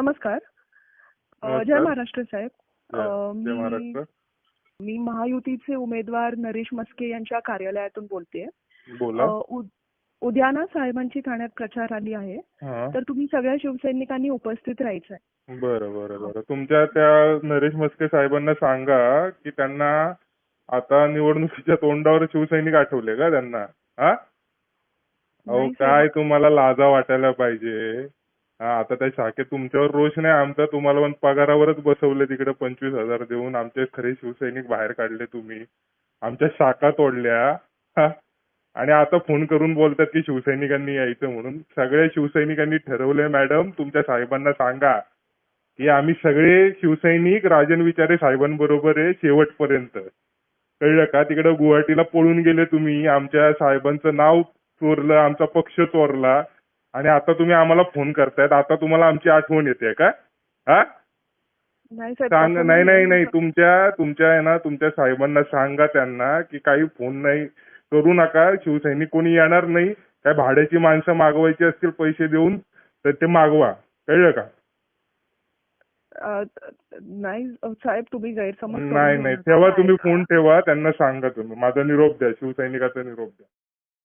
नमस्कार. जय. महाराष्ट्र साहेब. मी महायुतीचे उमेदवार नरेश मस्के यांच्या कार्यालयातून बोलते बोला. उद्या ना साहेबांची ठाण्यात प्रचार रॅली आहे. तर तुम्ही सगळ्या शिवसैनिकांनी उपस्थित राहायचं आहे. बरं बरं बरं. तुमच्या त्या नरेश मस्के साहेबांना सांगा की त्यांना आता निवडणुकीच्या तोंडावर शिवसैनिक आठवले का त्यांना? हा? अहो काय. तुम्हाला लाजा वाटायला पाहिजे? हा आता त्या शाखेत तुमच्यावर रोष नाही. आमचा तुम्हाला पण पगारावरच बसवले तिकडे पंचवीस हजार देऊन. आमचे खरे शिवसैनिक बाहेर काढले तुम्ही. आमच्या शाखा तोडल्या. आणि आता फोन करून बोलतात की शिवसैनिकांनी यायचं म्हणून. सगळ्या शिवसैनिकांनी ठरवलंय मॅडम तुमच्या साहेबांना सांगा की आम्ही सगळे शिवसैनिक राजन विचारे साहेबांबरोबर आहे शेवटपर्यंत. कळलं का? तिकडे गुवाहाटीला पळून गेले तुम्ही. आमच्या साहेबांचं नाव चोरलं आमचा पक्ष चोरला. आणि आता तुम्ही आम्हाला फोन करतायत. आता तुम्हाला आमची आठवण येते का? हा? नाही सांग तसं नाही नाही नाही. तुमच्या तुमच्या आहे ना तुमच्या साहेबांना सांगा त्यांना की काही फोन नाही. करू नका. शिवसैनिक कोणी येणार नाही. काय भाड्याची माणसं मागवायची असतील पैसे देऊन तर ते मागवा. कळलं का? अ, नाही साहेब तुम्ही गैरसमज करून नाही घेऊ नाही नका. तेव्हा तुम्ही ऐका. फोन ठेवा. त्यांना सांगा तुम्ही. माझा निरोप द्या. शिवसैनिकाचा निरोप द्या.